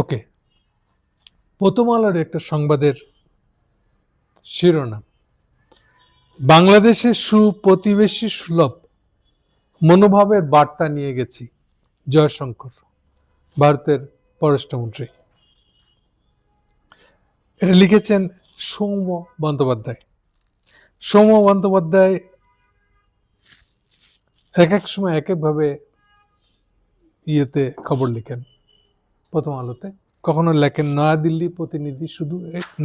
ওকে। প্রথম আলোর একটা সংবাদের শিরোনাম। বাংলাদেশের সুপ্রতিবেশী সুলভ মনোভাবের বার্তা নিয়ে গেছি জয়শঙ্কর, ভারতের পররাষ্ট্রমন্ত্রী। এটা লিখেছেন সৌম্য বন্দ্যোপাধ্যায়। সৌম্য বন্দ্যোপাধ্যায় এক এক সময় এক একভাবে ইয়েতে খবর লিখেন। প্রথম আলোতে। কখনো লেখেন, নয়াদিল্লি প্রতিনিধি শুধু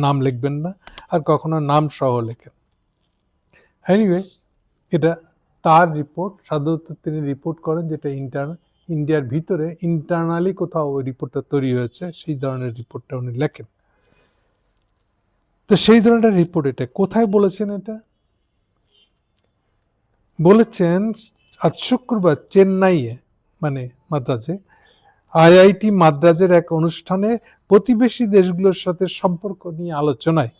নাম লিখবেন না, আর কখনো নাম সহ লেখেন। এনিওয়ে এটা তার রিপোর্ট সাধারণত তিনি রিপোর্ট করেন যেটা ইন্টার ইন্ডিয়ার ভিতরে ইন্টারনালি কোথাও ওই রিপোর্টটা তৈরি হয়েছে, সেই ধরনের রিপোর্টটা উনি লেখেন। তো সেই ধরনের রিপোর্ট এটা। কোথায় বলেছেন এটা? বলেছেন আজ শুক্রবার চেন্নাইয়ে মানে মাদ্রাজে আইআইটি মাদ্রাজের এক অনুষ্ঠানে প্রতিবেশী দেশগুলোর সাথে সম্পর্ক নিয়ে আলোচনায়।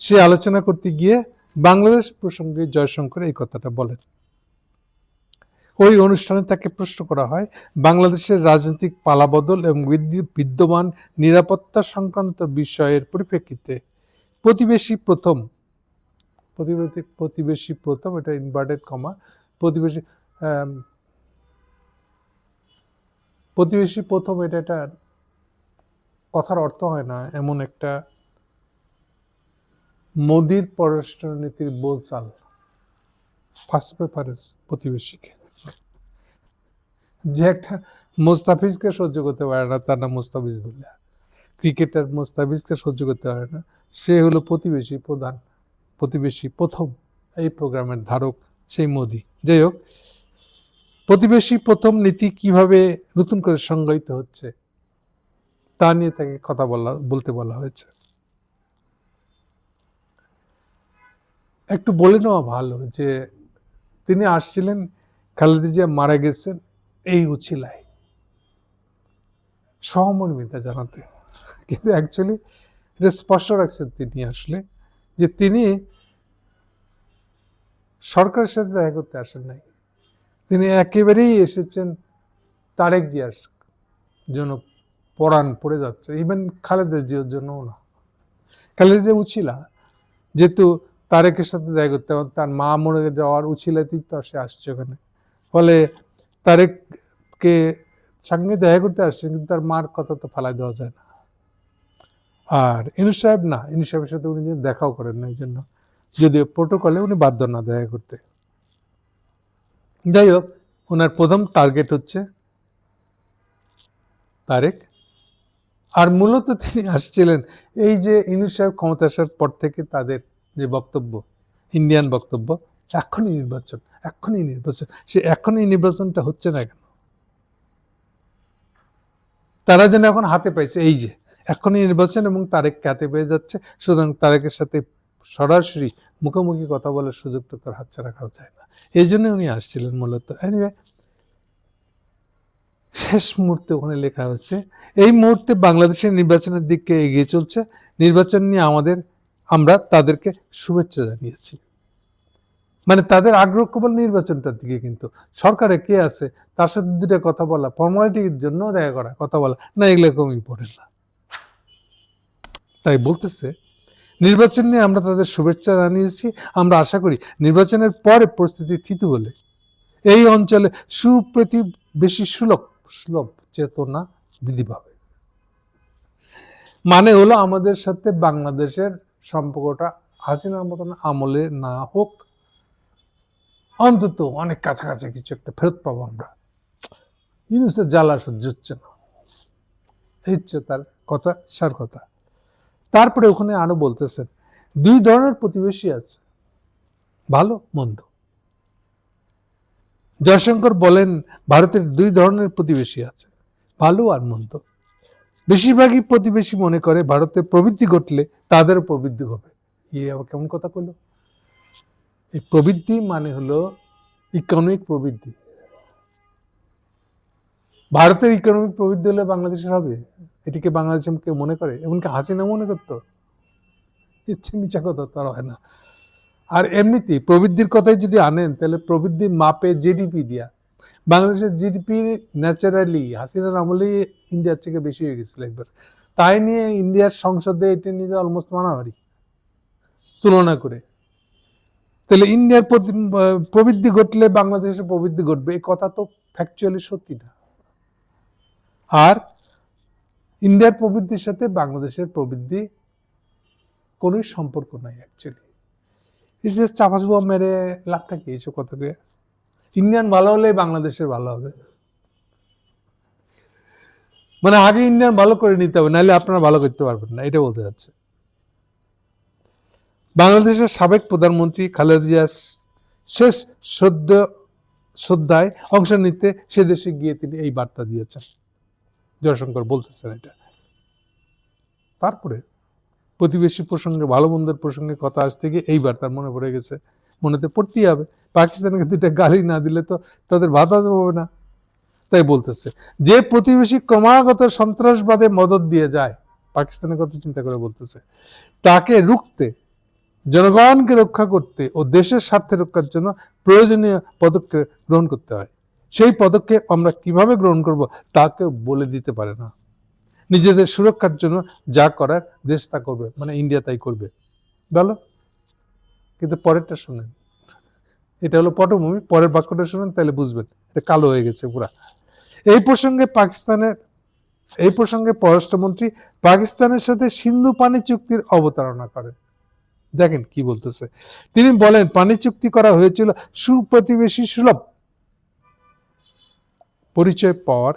সে আলোচনা করতে গিয়ে বাংলাদেশ প্রসঙ্গে জয়শঙ্কর এই কথাটা বলেন। ওই অনুষ্ঠানে তাকে প্রশ্ন করা হয়, বাংলাদেশের রাজনৈতিক পালাবদল এবং বিদ্যমান নিরাপত্তা সংক্রান্ত বিষয়ের পরিপ্রেক্ষিতে প্রতিবেশী প্রথম প্রতিবেশী প্রথম, এটা ইনভার্টেড কমা প্রতিবেশী প্রতিবেশী প্রথম এটা একটা কথার অর্থ হয় না, এমন একটা মোদির পররাষ্ট্রনীতির বোলচাল। ফার্স্ট প্রেফারেন্স প্রতিবেশীকে। যে একটা মোস্তাফিজকে সহ্য করতে পারে না, তার নাম মোস্তাফিজ বলে ক্রিকেটার মোস্তাফিজকে সহ্য করতে পারে না, সে হলো প্রতিবেশী প্রধান, প্রতিবেশী প্রথম এই প্রোগ্রামের ধারক সেই মোদি। যাই হোক প্রতিবেশী প্রথম নীতি কীভাবে নতুন করে সংজ্ঞায়িত হচ্ছে, তা নিয়ে তাকে কথা বলা, বলতে বলা হয়েছে। একটু বলে নেওয়া ভালো যে, তিনি আসছিলেন, খালেদা জিয়া মারা গেছেন এই উছিলায়। সহমর্মিতা জানাতে। কিন্তু অ্যাকচুয়ালি এটা স্পষ্ট রাখছেন তিনি আসলে, যে তিনি সরকারের সাথে দেখা করতে আসেন নাই। তিনি একেবারেই এসেছেন তারেক জিয়ার জন্য পরাণ পড়ে যাচ্ছে। ইভেন খালেদা জিয়ার জন্যও না। খালেদা জিয়া উছিলা, যেহেতু তারেকের সাথে দেখা করতে এবং তার মা মরে যাওয়ার উছিলাতেই তো সে আসছে ওখানে। ফলে তারেককে সঙ্গে দেখা করতে আসছে, কিন্তু তার মার কথা তো ফালাই দেওয়া যায় না। আর ইনু সাহেব না, ইনু সাহেবের সাথে উনি দেখাও করেন না, এই জন্য। যদিও প্রোটোকলে উনি বাধ্য না দেখা করতে। যাই হোক ওনার প্রথম টার্গেট হচ্ছে তারেক। আর মূলত তিনি আসছিলেন এই যে ইনু সাহেব ক্ষমতা আসার পর থেকে তাদের যে বক্তব্য ইন্ডিয়ান বক্তব্য, এখনই নির্বাচন এখনই নির্বাচন, সে এখনই নির্বাচনটা হচ্ছে না কেন? তারা যেন এখন হাতে পাইছে, এই যে, এখনই নির্বাচন এবং তারেককে হাতে পেয়ে যাচ্ছে, সুতরাং তারেকের সাথে সরাসরি মুখোমুখি কথা বলার সুযোগটা তার হাতছাড়া করা যায় না। এই জন্য উনি আসছিলেন মূলত। শেষ মুহূর্তে ওখানে লেখা হচ্ছে এই মুহূর্তে বাংলাদেশের নির্বাচনের দিকে এগিয়ে চলছে। নির্বাচন নিয়ে আমাদের, আমরা তাদেরকে শুভেচ্ছা জানিয়েছি। মানে তাদের আগ্রহ কেবল নির্বাচনটার দিকে কিন্তু। সরকারে কে আছে? তার সাথে দুটা কথা বলা। ফর্মালিটির জন্য দেখা করা, কথা বলা। না, এগুলো কমই পড়ে না। তাই বলতেছে নির্বাচন নিয়ে আমরা তাদের শুভেচ্ছা জানিয়েছি। আমরা আশা করি নির্বাচনের পরে পরিস্থিতি থিতু হলে এই অঞ্চলে সুপ্রতি বেশি সুলভ সুলভ চেতনা বৃদ্ধি পাবে। মানে হলো আমাদের সাথে বাংলাদেশের সম্পর্কটা হাসিনার মতন আমলে না হোক, অন্তত অনেক কাছাকাছি কিছু একটা ফেরত পাবো আমরা। ইউনুসের জ্বালা সহ্য হচ্ছে না। হচ্ছে তার কথা, সার কথা। তারপরে ওখানে আরও বলতেছেন, দুই ধরনের প্রতিবেশী আছে, ভালো, মন্দ। জয়শঙ্কর বলেন, ভারতের দুই ধরনের প্রতিবেশী আছে, ভালো আর মন্দ। বেশিরভাগই প্রতিবেশী মনে করে ভারতে প্রবৃদ্ধি ঘটলে তাদেরও প্রবৃদ্ধি হবে। ইয়ে আবার কেমন কথা কইল? এই প্রবৃদ্ধি মানে হলো ইকোনমিক প্রবৃদ্ধি। ভারতের ইকোনমিক প্রবৃদ্ধি হলে বাংলাদেশের হবে? এটিকে বাংলাদেশ কেউ মনে করে, এমনকি হাসিনা মনে করতো, ইচ্ছে মিছা কথা তার হয় না। আর এমনিতে প্রবৃদ্ধির কথাই যদি আনেন, তাহলে প্রবৃদ্ধি মাপে জিডিপি দিয়া। বাংলাদেশের জিডিপি ন্যাচারালি হাসিনার আমলেই ইন্ডিয়ার থেকে বেশি হয়ে গেছিল একবার। তাই নিয়ে ইন্ডিয়ার সংসদে এটা নিয়ে অলমোস্ট মানামারি তুলনা করে। তাহলে ইন্ডিয়ার প্রবৃদ্ধি ঘটলে বাংলাদেশের প্রবৃদ্ধি ঘটবে, এই কথা তো ফ্যাকচুয়ালি সত্যি না। আর ইন্ডিয়ার প্রবৃদ্ধির সাথে বাংলাদেশের প্রবৃদ্ধি কোনো সম্পর্ক নাই অ্যাকচুয়ালি যে চাপাস বোম মেরে লাভটা কি? এইসব কথা দিয়ে ইন্ডিয়ান ভালো হলে বাংলাদেশের ভালো হবে। মানে আগে ইন্ডিয়ান ভালো করে নিতে হবে, নাহলে আপনারা ভালো করতে পারবেন না, এটা বলতে যাচ্ছে বাংলাদেশের সাবেক প্রধানমন্ত্রী খালেদা জিয়া শেষ শ্রদ্ধ শ্রদ্ধায় অংশ নিতে সে দেশে গিয়ে তিনি এই বার্তা দিয়েছেন। জয়শঙ্কর বলতেছেন এটা। তারপরে প্রতিবেশী প্রসঙ্গে, ভালো মন্দের প্রসঙ্গে কথা আসতে গিয়ে এইবার তার মনে পড়ে গেছে, মনেতে পড়তেই হবে। পাকিস্তানকে দুইটা গালি না দিলে তো তাদের হজম হবে না। তাই বলতেছে, যে প্রতিবেশী ক্রমাগত সন্ত্রাসবাদে মদত দিয়ে যায়, পাকিস্তানের কথা চিন্তা করে বলতেছে, তাকে রুখতে, জনগণকে রক্ষা করতে ও দেশের স্বার্থে রক্ষার জন্য প্রয়োজনীয় পদক্ষেপ গ্রহণ করতে হয়। সেই পদক্ষেপ আমরা কীভাবে গ্রহণ করব তা কেউ বলে দিতে পারে না। নিজেদের সুরক্ষার জন্য যা করার দেশ তা করবে মানে ইন্ডিয়া তাই করবে। বলো? কিন্তু পরেরটা শুনেন। এটা হলো পটভূমি, পরের বাক্যটা শুনেন, তাহলে বুঝবেন। এটা কালো হয়ে গেছে পুরা। এই প্রসঙ্গে পাকিস্তানের, এই প্রসঙ্গে পররাষ্ট্রমন্ত্রী পাকিস্তানের সাথে সিন্ধু পানি চুক্তির অবতারণা করেন। দেখেন কি বলতেছে। তিনি বলেন, পানি চুক্তি করা হয়েছিল সুপ্রতিবেশী সুলভ পরিচয় পাওয়ার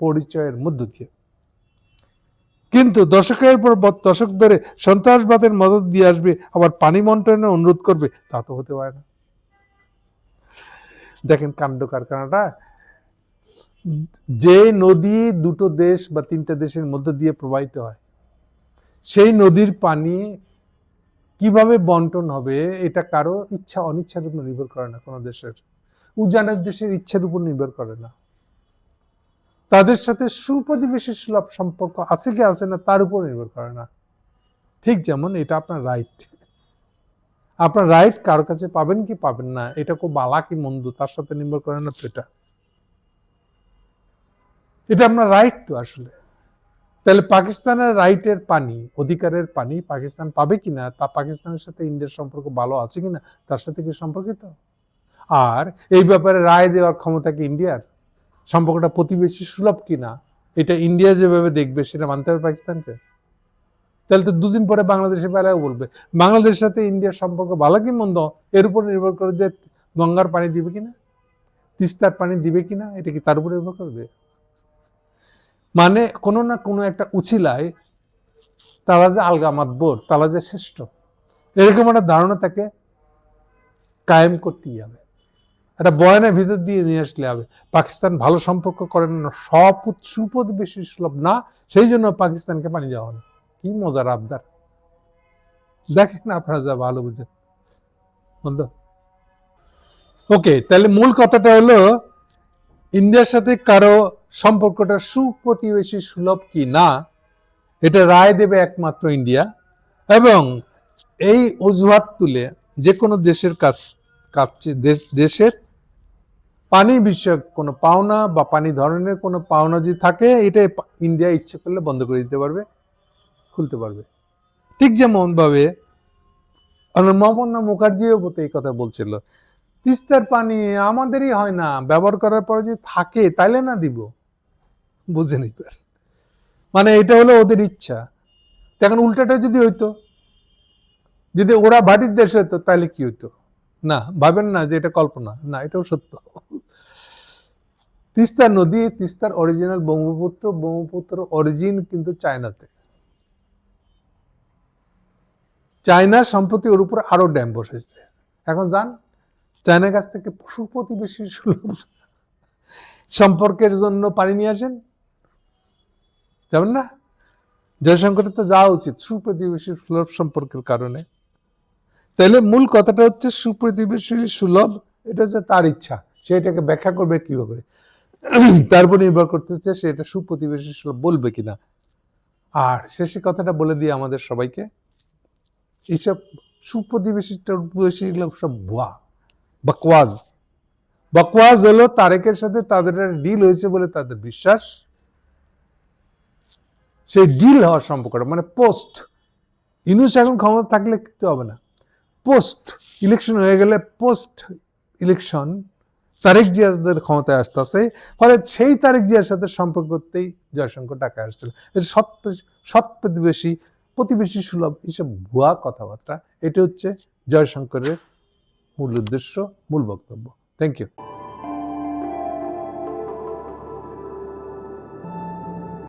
পরিচয়ের মধ্য দিয়ে। কিন্তু দশকের পর দশক ধরে সন্ত্রাসবাদের মদত দিয়ে আসবে, আবার পানি বন্টনের অনুরোধ করবে, তা তো হতে পারে না। দেখেন কাণ্ড কারখানাটা, যে নদী দুটো দেশ বা তিনটা দেশের মধ্যে দিয়ে প্রবাহিত হয়, সেই নদীর পানি কীভাবে বন্টন হবে, এটা কারও ইচ্ছা অনিচ্ছার উপর নির্ভর করে না কোনো দেশের। উজানের দেশের ইচ্ছার উপর নির্ভর করে না। তাদের সাথে সুপ্রতিবেশী সুলভ সম্পর্ক আছে কি আছে না তার উপর নির্ভর করে না। ঠিক যেমন এটা আপনার রাইট আপনার রাইট কারোর কাছে পাবেন কি পাবেন না, এটা খুব বালা কি মন্দ, তার সাথে নির্ভর করে না এটা এটা আপনার রাইট তো আসলে। তাহলে পাকিস্তানের রাইটের পানি, অধিকারের পানি পাকিস্তান পাবে কিনা, তা পাকিস্তানের সাথে ইন্ডিয়ার সম্পর্ক ভালো আছে কিনা, তার সাথে কি সম্পর্কিত? আর এই ব্যাপারে রায় দেওয়ার ক্ষমতা কি ইন্ডিয়ার? সম্পর্কটা প্রতিবেশী সুলভ কিনা? এটা ইন্ডিয়া যেভাবে দেখবে, সেটা মানতে হবে পাকিস্তানকে। তাহলে তো দুদিন পরে বাংলাদেশের বেলায় বলবে। বাংলাদেশের সাথে ইন্ডিয়ার সম্পর্ক ভালো কি মন্দ? এর উপর নির্ভর করে যে গঙ্গার পানি দিবে কিনা? তিস্তার পানি দিবে কিনা? এটা কি তার উপর নির্ভর করবে? মানে কোনো না কোনো একটা উছিলায় তারা যে আলগা তারা যে শ্রেষ্ঠ। এরকম একটা ধারণা তাকে কায়েম করতেই হবে। একটা বয়ানের ভিতর দিয়ে নিয়ে আসলে হবে। পাকিস্তান ভালো সম্পর্ক করেন না সুপ্রতিবেশী সুলভ না, সেই জন্য পাকিস্তানকে পানি দেওয়া না কি মজার আবদার। দেখেন আপনারা যা ভালো বুঝেন। বন্ধু। ওকে, তাহলে মূল কথাটা হলো, ইন্ডিয়ার সাথে কারও সম্পর্কটা সুপ্রতিবেশী সুলভ কি না, এটা রায় দেবে একমাত্র ইন্ডিয়া। এবং এই অজুহাত তুলে যে কোনো দেশের কাছ, কাছে, দেশ- দেশের পানি বিষয়ক কোনো পাওনা বা পানি ধরনের কোনো পাওনা যদি থাকে এটা ইন্ডিয়া ইচ্ছে করলে বন্ধ করে দিতে পারবে, খুলতে পারবে। ঠিক যেমন ভাবে মমতা মুখার্জিও এই কথা বলছিল। তিস্তার পানি আমাদেরই হয় না, ব্যবহার করার পরে যদি থাকে, তাইলে না দিব। বুঝে নিতে মানে এটা হলো ওদের ইচ্ছা। এখন উল্টাটা যদি হইতো, যদি ওরা ভাটির দেশে হতো তাহলে কি হইতো? না, ভাবেন না যে এটা কল্পনা। না, এটাও সত্য। তিস্তা নদী, তিস্তার অরিজিনাল ব্রহ্মপুত্র ব্রহ্মপুত্র অরিজিন কিন্তু চায়নাতে। চায়না সম্প্রতি ওর উপর আরও ড্যাম বসেছে। এখন যান চায়নার কাছ থেকে সুপ্রতিবেশী সুলভ সম্পর্কের জন্য পানি নিয়ে আসেন? যাবেন না? জয়শঙ্করের তো যাওয়া উচিত সুপ্রতিবেশী সুলভ সম্পর্কের কারণে। তাহলে মূল কথাটা হচ্ছে সুপ্রতিবেশী সুলভ, এটা হচ্ছে তার ইচ্ছা। সে এটাকে ব্যাখ্যা করবে কীভাবে তার উপর নির্ভর করতেছে সে এটা সুপ্রতিবেশী বলবে কিনা। আর শেষে কথাটা বলে দিয়ে আমাদের সবাইকে। এইসব সুপ্রতিবেশী টপ্রতিবেশী এগুলো সব ভুয়া, বকওয়াজ। বকওয়াজ হলো তারেকের সাথে তাদের ডিল হয়েছে বলে তাদের বিশ্বাস। সেই ডিল হওয়ার সম্পর্কটা মানে পোস্ট ইউনুস এখন ক্ষমতা থাকলে কিন্তু হবে না। পোস্ট ইলেকশন হয়ে গেলে পোস্ট ইলেকশন তারেক জিয়াদের ক্ষমতায় আসতেছে। ফলে সেই তারেক জিয়ার সাথে সম্পর্ক করতেই জয়শঙ্কর টাকা আসছিল। সৎ প্রতিবেশী প্রতিবেশী সুলভ এইসব ভুয়া কথাবার্তা, এটি হচ্ছে জয়শঙ্করের মূল উদ্দেশ্য, মূল বক্তব্য। Thank you